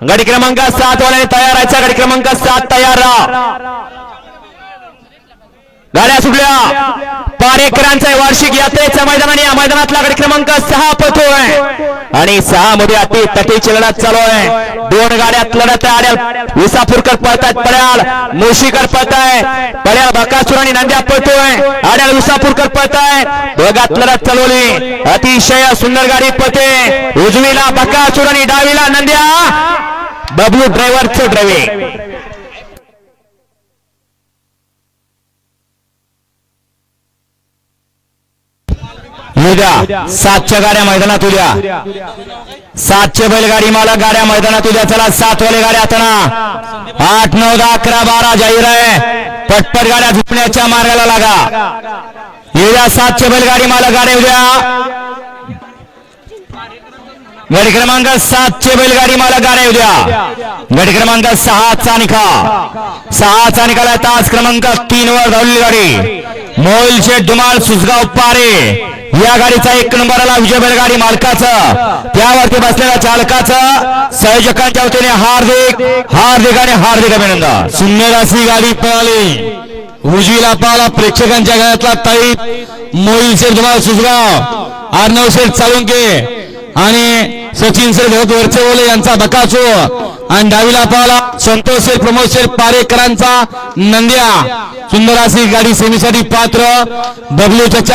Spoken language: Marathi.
गाडी क्रमांक सात वाल्याने तयार आहे गाडी क्रमांक सात तयार राहा. गाड्या सुटल्या. पारेकरांचा वार्षिक यात्रेच्या मैदानाने या मैदानातला गडी क्रमांक सहा पथो आणि सहा मध्ये अति तटीची लढत चालू आहे. दोन गाड्यात लढत आहे आड्याल. विसापूरकर पळतायत पड्याल मुशीकर पळताय पड्याल बकासूर आणि नंद्या पळतोय. आड्याल विसापूरकर पळताय दोघात लढत चालवली. अतिशय सुंदर गाडी पळते. उजवीला बकासूर आणि डावीला नंद्या. बबलू ड्रायव्हरचं ड्रायव्हिंग उद्या सातच्या गाड्या मैदानात उद्या. सातशे बैलगाडी मालक गाड्या मैदानात उद्या. चला सात वाले गाड्या आता आठ नऊ दहा अकरा बारा जाहीर आहे. पटपट गाड्या झुकण्याच्या मार्गाला लागा. उद्या सातशे बैलगाडी मालक गाड्या उद्या. गडी क्रमांक सातशे बैलगाडी मालक गाड्या उद्या. गडी क्रमांक सहाचा निकाल सहाचा निकाल आहे तास क्रमांक तीन वर धावलेली गाडी. मोल शेठ धुमाळ सुसगाव पारे. या गाडीचा एक नंबर आला विजय बैलगाडी मालकाचा. त्यावरती बसलेल्या चालकाचा संयोजकांच्या वतीने हार्दिक हार्दिक आणि हार्दिक अभिनंदन. सुंदर अशी गाडी पळाली. उजवीला पाहला प्रेक्षकांच्या गळ्यातला ताईत मोहिल शेठ तुम्हाला सुजगाव अर्णव शेठ चालुंके आणि सचिन शेठ भरत वरचेवले यांचा बकासो आणि डावीला पाहला संतोष शेठ प्रमोद शेठ पारेकरांचा नंद्या. सुंदर अशी गाडी सेमीसाठी पात्र. डब्ल्यू चचा